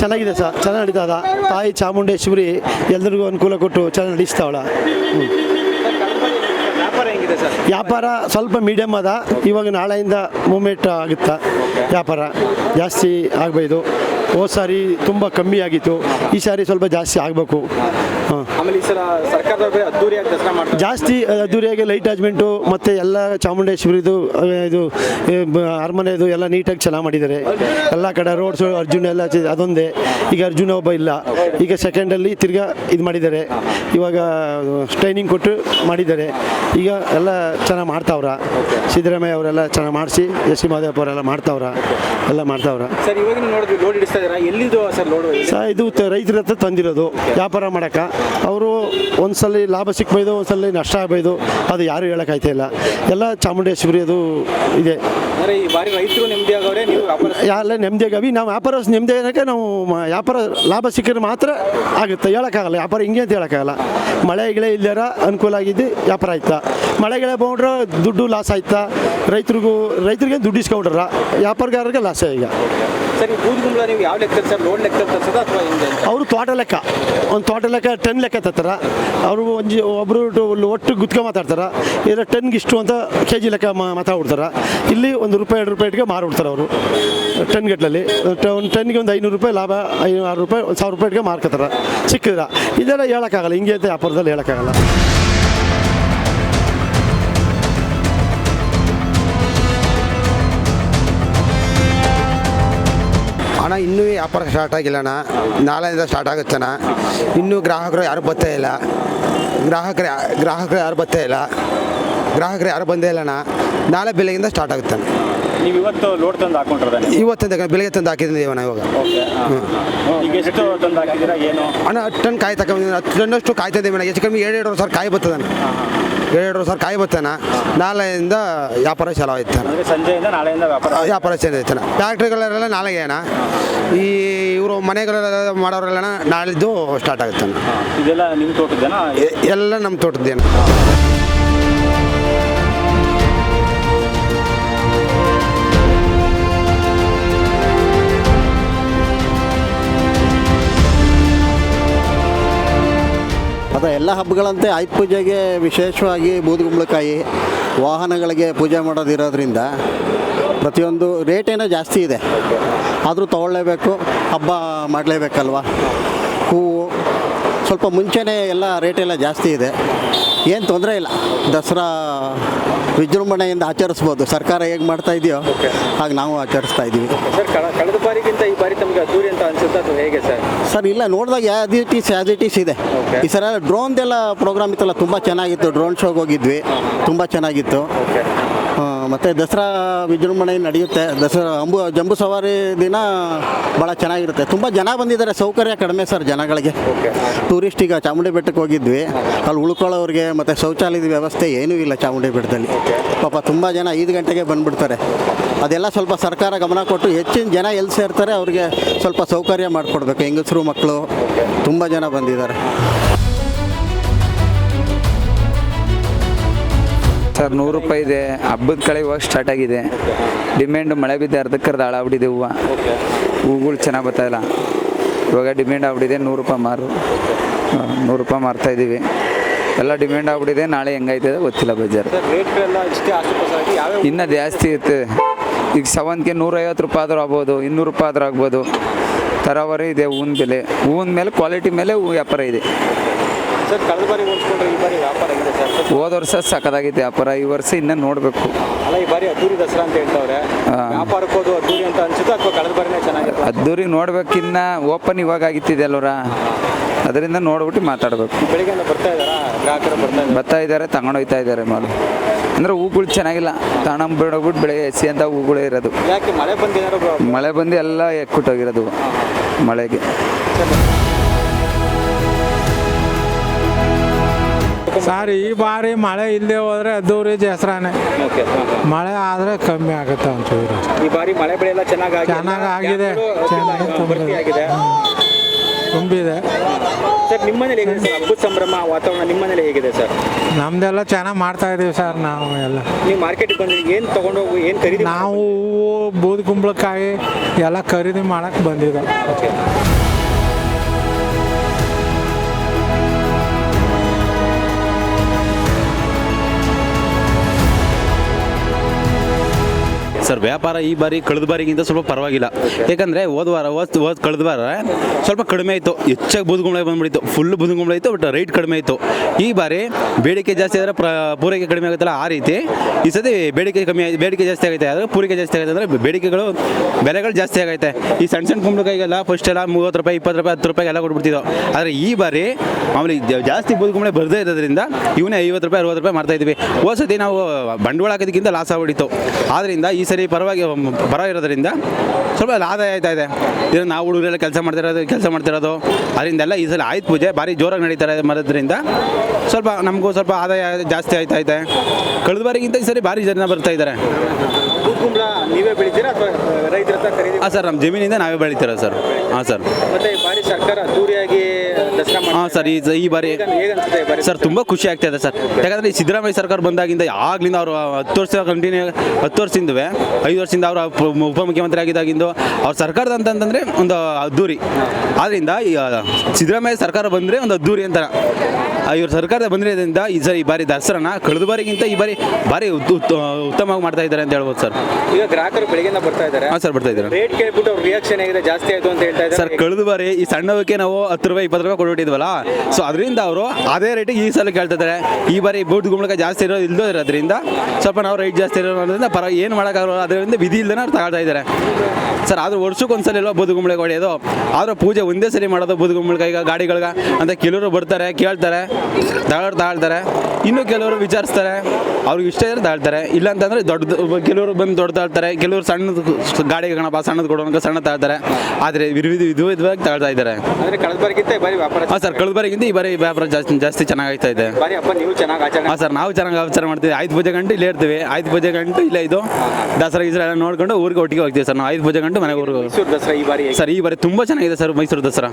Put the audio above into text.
ಚೆನ್ನಾಗಿದೆ ಸರ್. ಚೆನ್ನಾಗಿ ನಡೀತಾ ತಾಯಿ ಚಾಮುಂಡೇಶ್ವರಿ ಎಲ್ಲರಿಗೂ ಅನುಕೂಲ ಕೊಟ್ಟು ಚೆನ್ನಾಗಿ ನಡೆಸ್ತಾವಳ. ವ್ಯಾಪಾರ ಸ್ವಲ್ಪ ಮೀಡಿಯಮ್ ಅದ. ಇವಾಗ ನಾಳೆಯಿಂದ ಮೂಮೆಂಟ್ ಆಗುತ್ತಾ? ವ್ಯಾಪಾರ ಜಾಸ್ತಿ ಆಗಬಹುದು ಹೋದ ಸಾರಿ ತುಂಬ ಕಮ್ಮಿ ಆಗಿತ್ತು. ಈ ಸಾರಿ ಸ್ವಲ್ಪ ಜಾಸ್ತಿ ಆಗಬೇಕು. ಆಮೇಲೆ ಈ ಸಲ ಸರ್ಕಾರದವ್ರೆ ಅದ್ದೂರಿಯಾಗಿ ದಸರಾ ಮಾಡ್ತಾರೆ ಜಾಸ್ತಿ ಅದ್ದೂರಿಯಾಗಿ ಲೈಟ್ ಅಜ್ಮೆಂಟು ಮತ್ತು ಎಲ್ಲ ಚಾಮುಂಡೇಶ್ವರಿದು ಇದು ಅರಮನೆದು ಎಲ್ಲ ನೀಟಾಗಿ ಚೆನ್ನಾಗಿ ಮಾಡಿದ್ದಾರೆ. ಎಲ್ಲ ಕಡೆ ರೋಡ್ಸ್ ಅರ್ಜುನ ಎಲ್ಲ ಅದೊಂದೇ. ಈಗ ಅರ್ಜುನ ಒಬ್ಬ ಇಲ್ಲ. ಈಗ ಸೆಕೆಂಡಲ್ಲಿ ತಿರ್ಗಾ ಇದು ಮಾಡಿದ್ದಾರೆ. ಇವಾಗ ಟ್ರೈನಿಂಗ್ ಕೊಟ್ಟು ಮಾಡಿದ್ದಾರೆ. ಈಗ ಎಲ್ಲ ಚೆನ್ನಾಗಿ ಮಾಡ್ತಾವ್ರ. ಸಿದ್ದರಾಮಯ್ಯ ಅವರೆಲ್ಲ ಚೆನ್ನಾಗಿ ಮಾಡಿಸಿ ಎಸ್ ಸಿ ಮಾದೇವಪ್ಪ ಅವರೆಲ್ಲ ಮಾಡ್ತಾವ್ರ. ಎಲ್ಲ ಮಾಡ್ತಾವ್ರ. ಸರ್ ಇವಾಗ ನೀವು ನೋಡಿದ್ವಿ ಲೋಡ್ ಹಿಡಿಸ್ತಾ ಇದ್ದೀರಾ? ಎಲ್ಲಿದು ಸರ್ ಲೋಡ್ ಇದು ರೈತರ ಹತ್ರ ತಂದಿರೋದು. ವ್ಯಾಪಾರ ಮಾಡಕ್ಕೆ. ಅವರು ಒಂದ್ಸಲ ಲಾಭ ಸಿಕ್ಬೋದು ಒಂದ್ಸಲ ನಷ್ಟ ಆಗ್ಬೋದು. ಅದು ಯಾರು ಹೇಳೋಕ್ಕಾಯ್ತಾ ಇಲ್ಲ. ಎಲ್ಲ ಚಾಮುಂಡೇಶ್ವರಿ ಅದು ಇದೆ. ಈ ಬಾರಿ ರೈತರು ನೆಮ್ಮದಿ ಆಗವ್ರೆ ನೀವು ವ್ಯಾಪಾರ ಎಲ್ಲ ನೆಮ್ಮದಿಯಾಗವಿ ನಾವು ವ್ಯಾಪಾರ ನೆಮ್ಮದಿ ಏನಕ್ಕೆ ನಾವು ವ್ಯಾಪಾರ ಲಾಭ ಸಿಕ್ಕಿದ್ರೆ ಮಾತ್ರ ಆಗುತ್ತೆ. ಹೇಳೋಕ್ಕಾಗಲ್ಲ ವ್ಯಾಪಾರ ಹಿಂಗೆ ಅಂತ ಹೇಳೋಕ್ಕಾಗಲ್ಲ. ಮಳೆ ಗಿಳೆ ಇಲ್ದಾರ ಅನುಕೂಲ ಆಗಿದ್ದು ವ್ಯಾಪಾರ ಆಯ್ತಾ. ಮಳೆ ಗಿಳೆ ಬಂದ್ರೆ ದುಡ್ಡು ಲಾಸ್ ಆಯ್ತಾ. ರೈತರಿಗೂ ರೈತರಿಗೆ ದುಡ್ಡು ಇಸ್ಕೊಂಡ್ರ ವ್ಯಾಪಾರಗಾರರಿಗೆ ಲಾಸ್ ಈಗ. ನೀವು ಯಾವ ಲೆಕ್ಕ ಸರ್ ಲೆಕ್ಕ ಅವರು ತೋಟ ಲೆಕ್ಕ, ಒಂದು ತೋಟ ಲೆಕ್ಕ ಟನ್ ಲೆಕ್ಕ ತತ್ತಾರ ಅವರು ಒಂದು ಒಬ್ಬರು ಒಟ್ಟು ಗುತ್ಕ ಮಾತಾಡ್ತಾರ. ಇದ್ರ ಟನ್ಗೆ ಇಷ್ಟು ಅಂತ ಕೆ ಜಿ ಲೆಕ್ಕ ಮಾತಾಡ್ಬಿಡ್ತಾರ ಇಲ್ಲಿ ಒಂದು ರೂಪಾಯಿ, ಎರಡು ರೂಪಾಯಿ ರೂಪಾಯಿಗೆ ಮಾರ್ಬಿಡ್ತಾರೆ ಅವರು. ಟನ್ ಗಟ್ಟಲಲ್ಲಿ ಒಂದು ಟನ್ಗೆ ಒಂದು ಐನೂರು ರೂಪಾಯಿ ಲಾಭ, ಐನೂರು ರೂಪಾಯಿ, ಒಂದು ಸಾವಿರ ರೂಪಾಯಿಗೆ ಮಾರ್ಕೋತಾರ. ಸಿಕ್ಕಿದ್ರ ಇದೆಲ್ಲ ಹೇಳೋಕ್ಕಾಗಲ್ಲ, ಹಿಂಗೆ ಅಂತ ವ್ಯಾಪಾರದಲ್ಲಿ ಹೇಳೋಕ್ಕಾಗಲ್ಲ. ಅಣ್ಣ ಇನ್ನೂ ವ್ಯಾಪಾರ ಸ್ಟಾರ್ಟ್ ಆಗಿಲ್ಲ ಅಣ್ಣ ನಾಳೆಯಿಂದ ಸ್ಟಾರ್ಟ್ ಆಗುತ್ತಣ್ಣ. ಇನ್ನೂ ಗ್ರಾಹಕರು ಯಾರು ಬರ್ತಾ ಇಲ್ಲ. ಗ್ರಾಹಕರು ಗ್ರಾಹಕರು ಯಾರು ಬರ್ತಾ ಇಲ್ಲ. ಗ್ರಾಹಕರು ಯಾರು ಬಂದೇ ಇಲ್ಲ ಅಣ್ಣ ನಾಳೆ ಬೆಳಗ್ಗೆಯಿಂದ ಸ್ಟಾರ್ಟ್ ಆಗುತ್ತೆ ನೀವು ಇವತ್ತು ಲೋಡ್ ತಂದು ಇವತ್ತು ಇವತ್ತಿಂದ ಬೆಳಗ್ಗೆ ತಂದು ಹಾಕಿದ್ದೀವಿ ಅಣ್ಣ ಇವಾಗ. ಈಗ ಎಷ್ಟು ತಂದು ಹಾಕಿದ್ದೀರಾ ಏನು? ಅಣ್ಣ ಹತ್ತು ಟನ್ ಕಾಯಿ ತಗೊಂಡಿದ್ದೀನಿ ಹತ್ತು ಟನ್ನಷ್ಟು ಕಾಯಿ ಇದ್ದೀವಿ ಅಣ್ಣ. ಹೆಚ್ಚು ಕಮ್ಮಿ ಎರಡು ಎರಡು ಸಾವಿರ ಕಾಯಿ ಬರ್ತದಣ್ಣ. ಎರಡು ಸಾವಿರ ಕಾಯಿ ಬರ್ತಣ್ಣ ನಾಳೆಯಿಂದ ವ್ಯಾಪಾರ ಚಾಲು ಆಯ್ತಾನ. ಸಂಜೆಯಿಂದ ನಾಳೆಯಿಂದ ವ್ಯಾಪಾರ ವ್ಯಾಪಾರ ಆಯ್ತಾನ. ಫ್ಯಾಕ್ಟ್ರಿಗಳೆಲ್ಲ ನಾಳೆಗೆ ಅಣ್ಣ ಈ ಇವರು ಮನೆಗಳೆಲ್ಲ ಮಾಡೋರೆಲ್ಲ ನಾಳಿದ್ದು ಸ್ಟಾರ್ಟ್ ಆಗುತ್ತೆ ಇದೆಲ್ಲ ನಿಮ್ಮ ತೋಟದ್ದೇನಾ? ಎಲ್ಲ ನಮ್ಮ ತೋಟದ್ದೇನು. ಅದೇ ಎಲ್ಲ ಹಬ್ಬಗಳಂತೆ ಆಯುಧ ಪೂಜೆಗೆ ವಿಶೇಷವಾಗಿ ಬೂದುಗುಂಬಳಕಾಯಿ ವಾಹನಗಳಿಗೆ ಪೂಜೆ ಮಾಡೋದಿರೋದ್ರಿಂದ ಪ್ರತಿಯೊಂದು ರೇಟೇನೋ ಜಾಸ್ತಿ ಇದೆ. ಆದರೂ ತೊಗೊಳ್ಳೇಬೇಕು, ಹಬ್ಬ ಮಾಡಲೇಬೇಕಲ್ವ? ಹೂವು, ಸ್ವಲ್ಪ ಮುಂಚೆನೇ ಎಲ್ಲ ರೇಟೆಲ್ಲ ಜಾಸ್ತಿ ಇದೆ. ಏನು ತೊಂದರೆ ಇಲ್ಲ. ದಸರಾ ವಿಜೃಂಭಣೆಯಿಂದ ಆಚರಿಸ್ಬೋದು. ಸರ್ಕಾರ ಹೇಗೆ ಮಾಡ್ತಾ ಇದೆಯೋ, ಹಾಗೆ ನಾವು ಆಚರಿಸ್ತಾ ಇದ್ದೀವಿ ಬಾರಿ ತಮಗೆ ಅದ್ದೂರಿ ಅಂತ ಅನ್ಸುತ್ತಾ ಅದು ಹೇಗೆ ಸರ್? ಸರ್ ಇಲ್ಲ ನೋಡಿದಾಗ ಯಾವ್ದು ಇಟ್ ಈಸ್ ಯಾವ್ದು ಇಟ್ ಈಸ್ ಇದೆ. Okay. ಈ ಸಲ ಡ್ರೋನ್ದೆಲ್ಲ ಪ್ರೋಗ್ರಾಮ್ ಇತ್ತಲ್ಲ ತುಂಬ ಚೆನ್ನಾಗಿತ್ತು. ಡ್ರೋನ್ ಶೋಗೆ ಹೋಗಿದ್ವಿ. ತುಂಬ ಚೆನ್ನಾಗಿತ್ತು. ಆ, ಮತ್ತೆ ದಸರಾ ವಿಜೃಂಭಣೆ ನಡೆಯುತ್ತೆ. ದಸರಾ ಅಂಬು ಜಂಬೂ ಸವಾರಿ ದಿನ ಭಾಳ ಚೆನ್ನಾಗಿರುತ್ತೆ. ತುಂಬ ಜನ ಬಂದಿದ್ದಾರೆ. ಸೌಕರ್ಯ ಕಡಿಮೆ ಸರ್ ಜನಗಳಿಗೆ. ಟೂರಿಸ್ಟ್ ಈಗ ಚಾಮುಂಡಿ ಬೆಟ್ಟಕ್ಕೆ ಹೋಗಿದ್ವಿ. ಅಲ್ಲಿ ಉಳ್ಕೊಳ್ಳೋರಿಗೆ ಮತ್ತು ಶೌಚಾಲಯದ ವ್ಯವಸ್ಥೆ ಏನೂ ಇಲ್ಲ ಚಾಮುಂಡಿ ಬೆಟ್ಟದಲ್ಲಿ. ಪಾಪ ತುಂಬ ಜನ ಐದು ಗಂಟೆಗೆ ಬಂದುಬಿಡ್ತಾರೆ. ಅದೆಲ್ಲ ಸ್ವಲ್ಪ ಸರ್ಕಾರ ಗಮನ ಕೊಟ್ಟು ಹೆಚ್ಚಿನ ಜನ ಎಲ್ಲಿ ಸೇರ್ತಾರೆ ಅವರಿಗೆ ಸ್ವಲ್ಪ ಸೌಕರ್ಯ ಮಾಡಿಕೊಡ್ಬೇಕು. ಹೆಂಗಸರು ಮಕ್ಕಳು ತುಂಬ ಜನ ಬಂದಿದ್ದಾರೆ. ಸರ್ ನೂರು ರೂಪಾಯಿ ಇದೆ. ಹಬ್ಬದ ಕಳೆ ಇವಾಗ ಸ್ಟಾರ್ಟ್ ಆಗಿದೆ. ಡಿಮ್ಯಾಂಡ್ ಮಳೆ ಬಿದ್ದು ಅರ್ಧಕ್ಕರ್ಧ ಹಾಳಾಗ್ಬಿಟ್ಟಿದೆ ಹೂವು. ಹೂಗಳು ಚೆನ್ನಾಗಿ ಬರ್ತಾಯಿಲ್ಲ ಇವಾಗ ಡಿಮ್ಯಾಂಡ್ ಆಗ್ಬಿಟ್ಟಿದೆ ನೂರು ರೂಪಾಯಿ ಮಾರು. ನೂರು ರೂಪಾಯಿ ಮಾರ್ತಾ ಇದ್ದೀವಿ ಎಲ್ಲ ಡಿಮ್ಯಾಂಡ್ ಆಗ್ಬಿಟ್ಟಿದೆ. ನಾಳೆ ಹೆಂಗೈತದೆ ಗೊತ್ತಿಲ್ಲ ಬಜಾರ್. ಇನ್ನೂ ಜಾಸ್ತಿ ಇರುತ್ತೆ. ಈಗ ಸವಂತಿಗೆ ನೂರೈವತ್ತು ರೂಪಾಯಿ ಆದರೂ ಆಗ್ಬೋದು ಇನ್ನೂರು ರೂಪಾಯಿ ಆದರೂ ಆಗ್ಬೋದು. ತರಾವರಿ ಇದೆ ಹೂವಿನ ಬೆಲೆ. ಹೂವಿನ ಮೇಲೆ ಕ್ವಾಲಿಟಿ ಮೇಲೆ ಹೂ ವ್ಯಾಪಾರ ಇದೆ. ಹೋದ ವರ್ಷ ಸಖತ್ತಾಗಿತ್ತು ವ್ಯಾಪಾರ ಈ ವರ್ಷ ಇನ್ನೂ ನೋಡಬೇಕು. ಅಲ್ಲ ಈ ಬಾರಿ ಅದ್ದೂರಿ ದಸರಾ ಅಂತ ಹೇಳ್ತಾವ್ರೆ. ವ್ಯಾಪಾರಕ್ಕೆ ಹೋದು ಅದ್ದೂರಿ ಅಂತ ಅನ್ಸುತ್ತೆ ಅಥವಾ ಕಳೆದ ಬಾರಿನೇ ಚೆನ್ನಾಗಿತ್ತು? ಅದ್ದೂರಿ ನೋಡ್ಬೇಕಿನ್ನ ಓಪನ್ ಇವಾಗ ಆಗಿತ್ತಿದೆ ಅಲ್ವರ ಅದರಿಂದ ನೋಡ್ಬಿಟ್ಟು ಮಾತಾಡಬೇಕು. ಬೆಳಿಗ್ಗೆಯಿಂದ ಬರ್ತಾ ಇದ್ದಾರಾ? ಗ್ರಾಹಕರು ಬರ್ತಾ ಬರ್ತಾ ಇದ್ದಾರೆ ತಗೊಂಡೋಗ್ತಾ ಇದ್ದಾರೆ ಮಾಡು. ಅಂದ್ರೆ ಹೂಗಳು ಚೆನ್ನಾಗಿಲ್ಲ. ತಣ ಬಿಡೋಗ್ಬಿಟ್ಟು ಬೆಳಗ್ಗೆ ಎಸಿ ಅಂತ ಹೂಗಳೇ ಇರೋದು. ಯಾಕೆ ಮಳೆ ಬಂದು ಏನಾದ್ರು ಬ- ಮಳೆ ಬಂದು ಎಲ್ಲ ಎಕ್ಕುಟ್ಟೋಗಿರೋದು ಮಳೆಗೆ. ಸರ್ ಈ ಬಾರಿ ಮಳೆ ಇಲ್ಲದೆ ಹೋದ್ರೆ ಅದ್ದೂರಿ ದಸರಾನೆ ಓಕೆ. ಮಳೆ ಆದ್ರೆ ಕಮ್ಮಿ ಆಗುತ್ತೆ ಅಂತ ಈ ಬಾರಿ ಮಳೆ ಬೆಳೆ ಎಲ್ಲ ಚೆನ್ನಾಗಿ ಚೆನ್ನಾಗ್ ಆಗಿದೆ. ಚೆನ್ನಾಗಿ ಆಗಿದೆ ತುಂಬಿದೆ ಸರ್ ನಿಮ್ಮ ಮನೇಲಿ ಹೇಗಿದೆ ಸರ್? ಹಬ್ಬದ ಸಂಭ್ರಮ ವಾತಾವರಣ ನಿಮ್ಮ ಮನೇಲಿ ಹೇಗಿದೆ ಸರ್? ನಮ್ದೆಲ್ಲ ಚೆನ್ನಾಗಿ ಮಾಡ್ತಾ ಇದೀವಿ ಸರ್ ನಾವು ಎಲ್ಲ. ನೀವು ಮಾರ್ಕೆಟಿಗೆ ಬಂದ್ರಿ ಏನು ತಗೊಂಡೋಗಿ ಏನು ಖರೀದಿ ನಾವು ಬೂದು ಕುಂಬಳಕಾಯಿ ಎಲ್ಲ ಖರೀದಿ ಮಾಡಕ್ಕೆ ಬಂದಿದ್ದು ಸರ್, ವ್ಯಾಪಾರ ಈ ಬಾರಿ ಕಳೆದ ಬಾರಿಗಿಂತ ಸ್ವಲ್ಪ ಪರವಾಗಿಲ್ಲ. ಯಾಕಂದರೆ ಹೋದ ವಾರ, ಹೋದ ಹೋದ ಕಳೆದ ವಾರ ಸ್ವಲ್ಪ ಕಡಿಮೆ ಆಯಿತು. ಹೆಚ್ಚಾಗಿ ಬುದುಗುಂಬಳೆ ಬಂದ್ಬಿಡಿತ್ತು ಫುಲ್ ಬೂದುಗುಂಬಳ ಇತ್ತು ಬಟ್ ರೇಟ್ ಕಡಿಮೆ ಇತ್ತು ಈ ಬಾರಿ ಬೇಡಿಕೆ ಜಾಸ್ತಿ ಆದರೆ ಪ್ರ, ಪೂರೈಕೆ ಕಡಿಮೆ ಆಗುತ್ತಲ್ಲ ಆ ರೀತಿ. ಈ ಸತಿ ಬೇಡಿಕೆ ಕಮ್ಮಿ ಬೇಡಿಕೆ ಜಾಸ್ತಿ ಆಗೈತೆ. ಆದರೆ ಪೂರೈಕೆ ಜಾಸ್ತಿ ಆಗುತ್ತೆ ಅಂದರೆ ಬೇಡಿಕೆಗಳು, ಬೆಲೆಗಳು ಜಾಸ್ತಿ ಆಗೈತೆ. ಈ ಸಣ್ಣ ಸಣ್ಣ ಕುಂಬಳಕಾಯಿಗೆಲ್ಲ ಫಸ್ಟ್ ಎಲ್ಲ ಮೂವತ್ತು ರೂಪಾಯಿ, ಇಪ್ಪತ್ತು ರೂಪಾಯಿ, ಹತ್ತು ರೂಪಾಯಿ ಎಲ್ಲ ಕೊಟ್ಬಿಡ್ತಿದ್ದೋ. ಆದರೆ ಈ ಬಾರಿ ಮಾಮೂಲಿ ಜಾಸ್ತಿ ಬೂದುಗುಂಬಳೆ ಬರದೇ ಇರೋದ್ರಿಂದ ಇವನೇ ಐವತ್ತು ರೂಪಾಯಿ, ಅರವತ್ತು ರೂಪಾಯಿ ಮಾಡ್ತಾ ಇದ್ವಿ ಹೋದ ನಾವು ಬಂಡವಾಳ ಹಾಕೋದಕ್ಕಿಂತ ಲಾಸ್ ಆಗ್ಬಿಟ್ಟಿತ್ತು. ಆದ್ದರಿಂದ ಈ ಸರಿ ಪರವಾಗಿ ಬರ ಇರೋದ್ರಿಂದ ಸ್ವಲ್ಪ ಆದಾಯ ಆಯ್ತಾ ಇದೆ. ಇದನ್ನು ನಾವು ಹುಡುಗರೆಲ್ಲ ಕೆಲಸ ಮಾಡ್ತಿರೋದು ಕೆಲಸ ಮಾಡ್ತಿರೋದು ಅದರಿಂದೆಲ್ಲ ಈ ಸಲ ಆಯ್ತು ಪೂಜೆ, ಭಾರಿ ಜೋರಾಗಿ ನಡೀತಾರೆ ಇದೆ ಮರದ್ರಿಂದ ಸ್ವಲ್ಪ ನಮಗೂ ಸ್ವಲ್ಪ ಆದಾಯ ಜಾಸ್ತಿ ಆಯ್ತಾ ಇದೆ. ಕಳೆದ ಬಾರಿಗಿಂತ ಈ ಸರಿ ಭಾರಿ ಜನ ಬರ್ತಾ ಇದ್ದಾರೆ. ಕುಂಬಳ ನೀವೇ ಬೆಳಿತೀರಾ ಅಥವಾ ರೈತರ ಹತ್ರ ಖರೀದಿ ಹಾಂ ಸರ್ ನಮ್ಮ ಜಮೀನಿಂದ ನಾವೇ ಬೆಳಿತೀರ ಸರ್? ಹಾಂ ಸರ್. ಮತ್ತೆ ಈ ಬಾರಿ ಸರ್ಕಾರ ಅದ್ದೂರಿಯಾಗಿ ದಸರಾ ಹಾಂ ಸರ್ ಈ ಈ ಬಾರಿ ಹೇಗನ್ಸುತ್ತೆ ಈ ಬಾರಿ? ಸರ್ ತುಂಬ ಖುಷಿ ಆಗ್ತಾ ಇದೆ ಸರ್. ಯಾಕಂದರೆ ಈ ಸಿದ್ದರಾಮಯ್ಯ ಸರ್ಕಾರ ಬಂದಾಗಿಂದ ಆಗ್ಲಿಂದ ಅವರು ಹತ್ತು ವರ್ಷ ಕಂಟಿನ್ಯೂ ಹತ್ತು ವರ್ಷದಿಂದವೇ ಐದು ವರ್ಷದಿಂದ ಅವರು ಉಪಮುಖ್ಯಮಂತ್ರಿ ಆಗಿದ್ದಾಗಿಂದು ಅವ್ರ ಸರ್ಕಾರದ ಅಂತಂತಂದರೆ ಒಂದು ಅದ್ದೂರಿ. ಆದ್ದರಿಂದ ಈ ಆ, ಸಿದ್ದರಾಮಯ್ಯ ಸರ್ಕಾರ ಬಂದರೆ ಒಂದು ಅದ್ದೂರಿ ಅಂತಾರ. ಆ, ಇವ್ರ ಸರ್ಕಾರದ ಬಂದಿರೋದ್ರಿಂದ ಈ ಸರಿ ಈ ಬಾರಿ ದಸರಾನ ಕಳೆದ ಬಾರಿಗಿಂತ ಈ ಬಾರಿ ಭಾರಿ ಉತ್- ಉತ್- ಉತ್ತಮವಾಗಿ ಮಾಡ್ತಾ ಇದ್ದಾರೆ ಅಂತ ಹೇಳ್ಬೋದು ಸರ್. ಈಗ ಗ್ರಾಹಕರು ಬೆಳಿಗ್ಗೆ ಬರ್ತಾ ಇದ್ದಾರೆ. ಹಾಂ ಸರ್ ಬರ್ತಾ ಇದ್ದಾರೆ. ರೇಟ್ ಕೇಳ್ಬಿಟ್ಟು ಅವ್ರ ರಿಯಾಕ್ಷನ್ ಆಗಿದೆ ಜಾಸ್ತಿ ಆಯಿತು ಅಂತ ಹೇಳ್ತಾ ಇದ್ದಾರೆ. ಸರ್ ಇದ್ದಾರೆ ಕಳೆದ ಬಾರಿ ಈ ಸಣ್ಣವಕ್ಕೆ ನಾವು ಹತ್ತು ರೂಪಾಯಿ ಇಪ್ಪತ್ತು ರೂಪಾಯಿ ಕೊಟ್ಬಿಟ್ಟಿದ್ವಲ್ಲ ಸೊ ಅದರಿಂದ ಅವರು ಅದೇ ರೇಟಿಗೆ ಈ ಸಲ ಕೇಳ್ತಿದ್ದಾರೆ ಈ ಬಾರಿ ಬೂಟ್ ಗುಂಬಳಕ ಜಾಸ್ತಿ ಇರೋ ಇಲ್ಲದೇ ಇರೋದ್ರಿಂದ ಸ್ವಲ್ಪ ನಾವು ರೇಟ್ ಜಾಸ್ತಿ ಇರೋದ್ರಿಂದ ಪರ ಏನು ಮಾಡೋಕ್ಕಾಗಲ್ಲ ಅದರಿಂದ ವಿಧಿ ಇಲ್ಲದೆ ಅವ್ರು ತಗೊಳ್ತಾ ಇದ್ದಾರೆ. ಸರ್ ಆದರೂ ವರ್ಷಕ್ಕೆ ಒಂದ್ಸಲ ಇಲ್ವಾ ಬೂದು ಗುಂಬಳಕಾಯಿ ಹೊಡೆಯೋದು ಆದರೂ ಪೂಜೆ ಒಂದೇ ಸರಿ ಮಾಡೋದು ಬೂದು ಈಗ ಗಾಡಿಗಳಿಗೆ. ಅಂತ ಕೆಲವರು ಬರ್ತಾರೆ ಕೇಳ್ತಾರೆ ತಗೊಳ್ಳೋರು ತಾಳ್ತಾರೆ ಇನ್ನು ಕೆಲವರು ವಿಚಾರಿಸ್ತಾರೆ ಅವ್ರಿಗೆ ಇಷ್ಟ ಇದ್ರೆ ತಾಳ್ತಾರೆ ಇಲ್ಲ ಅಂತಂದ್ರೆ ದೊಡ್ಡದು ಕೆಲವರು ಬಂದು ದೊಡ್ಡ ತಾಳ್ತಾರೆ. ಕೆಲವರು ಸಣ್ಣದು ಗಾಡಿಗೆ ಗಣಪ ಸಣ್ಣದು ಕೊಡೋಣ ಸಣ್ಣ ತಾಳ್ತಾರೆ. ಆದರೆ ವಿಧ ವಿಧ ವಿಧವಾಗಿ ತಾಳ್ತಾ ಇದ್ದಾರೆ. ಹಾಂ ಸರ್ ಕಳೆದ ಬಾರಿಗಿಂತ ಈ ಬಾರಿ ವ್ಯಾಪಾರ ಜಾಸ್ತಿ ಜಾಸ್ತಿ ಚೆನ್ನಾಗಾಗ್ತಾ ಇದೆ. ಹಾಂ ಸರ್ ನಾವು ಚೆನ್ನಾಗಿ ಆಚರಣೆ ಮಾಡ್ತೀವಿ. ಐದು ಪೂಜೆ ಗಂಟೆ ಇಲ್ಲೇ ಇರ್ತೀವಿ. ಐದು ಪೂಜೆ ಗಂಟು ಇಲ್ಲೇ ಇದು. ದಸರಾ ಗಿಸರ ಎಲ್ಲ ನೋಡ್ಕೊಂಡು ಊರಿಗೆ ಒಟ್ಟಿಗೆ ಹೋಗ್ತೀವಿ ಸರ್ ನಾವು. ಐದು ಪೂಜೆ ಗಂಟು ಮನೆಗೆ ದಸರಾ ಈ ಬಾರಿ ಸರ್ ಈ ಬಾರಿ ತುಂಬಾ ಚೆನ್ನಾಗಿದೆ ಸರ್ ಮೈಸೂರು ದಸರಾ.